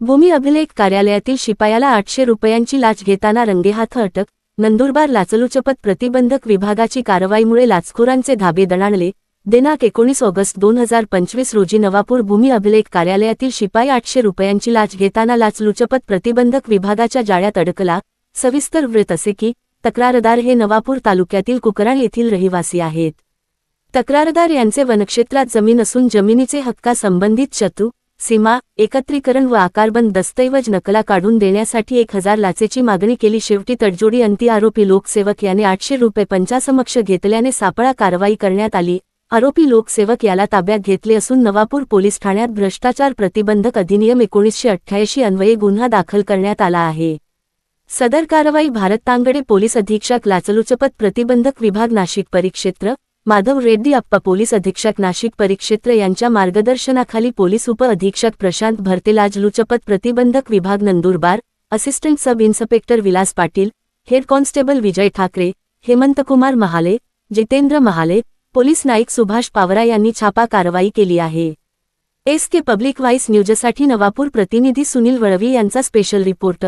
भूमी अभिलेख कार्यालयातील शिपायाला आठशे रुपयांची लाच घेताना रंगेहाथ अटक नंदुरबार लाचलुचपत प्रतिबंधक विभागाची कारवाईमुळे लाचखोरांचे धाबे दणाणले. दिनांक एकोणीस ऑगस्ट दोन हजार पंचवीस रोजी नवापूर भूमी अभिलेख कार्यालयातील शिपाई आठशे रुपयांची लाच घेताना लाचलुचपत प्रतिबंधक विभागाच्या जाळ्यात अडकला. सविस्तर वृत्त असे की तक्रारदार हे नवापूर तालुक्यातील कुकराण येथील रहिवासी आहेत. तक्रारदार यांचे वनक्षेत्रात जमीन असून जमिनीचे हक्का संबंधित शत्रू सीमा एकत्रीकरण व आकारबंद दस्तऐवज नकला काढून देण्यासाठी एक हजार लाचेची मागणी केली. शेवटी तडजोडी अंती आरोपी लोकसेवक याने आठशे रुपये पंचासमक्ष घेतल्याने सापळा कारवाई करण्यात आली. आरोपी लोकसेवक याला ताब्यात घेतले असून नवापूर पोलीस ठाण्यात भ्रष्टाचार प्रतिबंधक अधिनियम एकोणीसशे अठ्ठ्याऐंशी अन्वये गुन्हा दाखल करण्यात आला आहे. सदर कारवाई भारत तांगडे पोलीस अधीक्षक लाचलुचपत प्रतिबंधक विभाग नाशिक परिक्षेत्र माधव रेड्डी अप्पा पोलीस अधीक्षक नाशिक परिक्षेत्र यांच्या मार्गदर्शनाखाली पोलीस उप अधीक्षक प्रशांत भरतेलाज लुचपत प्रतिबंधक विभाग Nandurbar assistant sub inspector Vilas Patil head constable Vijay Thakare Hemantkumar Mahale Jitendra Mahale police Naik Subhash Pawara यांनी छापा कारवाई केली आहे. एस के पब्लिक वाईस न्यूजसाठी नवापूर प्रतिनिधी सुनील वळवी यांचा स्पेशल रिपोर्ट.